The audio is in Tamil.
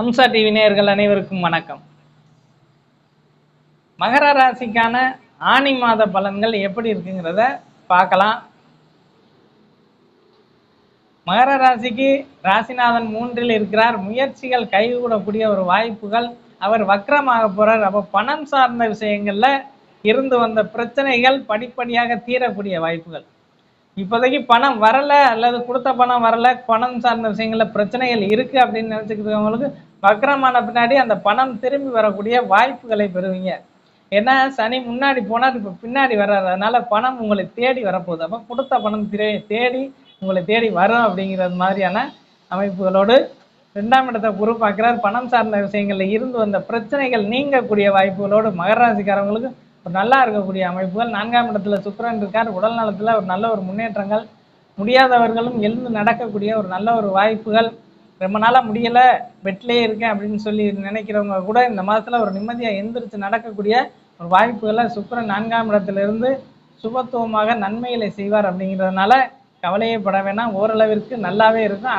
ஹம்சா டிவி நேயர்கள் அனைவருக்கும் வணக்கம். மகர ராசிக்கான ஆனி மாத பலன்கள் எப்படி இருக்குங்கிறத பார்க்கலாம். மகர ராசிக்கு ராசிநாதன் மூன்றில் இருக்கிறார். முயற்சிகள் கைகூடக்கூடிய ஒரு வாய்ப்புகள். அவர் வக்கரமாக போறார். அப்போ பணம் சார்ந்த விஷயங்கள்ல இருந்து வந்த பிரச்சனைகள் படிப்படியாக தீரக்கூடிய வாய்ப்புகள். இப்போதைக்கு பணம் வரல அல்லது கொடுத்த பணம் வரல. பணம் சார்ந்த விஷயங்கள்ல பிரச்சனைகள் இருக்கு அப்படின்னு நினைச்சுக்கிறவங்களுக்கு வக்ரமான பின்னாடி அந்த பணம் திரும்பி வரக்கூடிய வாய்ப்புகளை பெறுவீங்க. ஏன்னா சனி முன்னாடி போனார் இப்போ பின்னாடி வர்றாரு. அதனால பணம் உங்களை தேடி வரப்போகுது. அப்போ கொடுத்த பணம் தேடி உங்களை தேடி வரும் அப்படிங்கிறது மாதிரியான அமைப்புகளோடு ரெண்டாம் இடத்தை குரு பார்க்குறார். பணம் சார்ந்த விஷயங்களில் இருந்து வந்த பிரச்சனைகள் நீங்கக்கூடிய வாய்ப்புகளோடு மகராசிக்காரவங்களுக்கு ஒரு நல்லா இருக்கக்கூடிய அமைப்புகள். நான்காம் இடத்துல சுக்கரன் இருக்கார். உடல் நலத்தில் ஒரு நல்ல ஒரு முன்னேற்றங்கள். முடியாதவர்களும் எழுந்து நடக்கக்கூடிய ஒரு நல்ல ஒரு வாய்ப்புகள். ரொம்ப நாளாக முடியலை பெட்லேயே இருக்கேன் அப்படின்னு சொல்லி நினைக்கிறவங்க கூட இந்த மாதத்தில் ஒரு நிம்மதியாக எந்திரிச்சு நடக்கக்கூடிய ஒரு வாய்ப்புகளை சுக்கரன் நான்காம் இடத்துலேருந்து சுபத்துவமாக நன்மைகளை செய்வார் அப்படிங்கிறதுனால கவலையே பட வேணாம். ஓரளவிற்கு நல்லாவே இருக்கும்.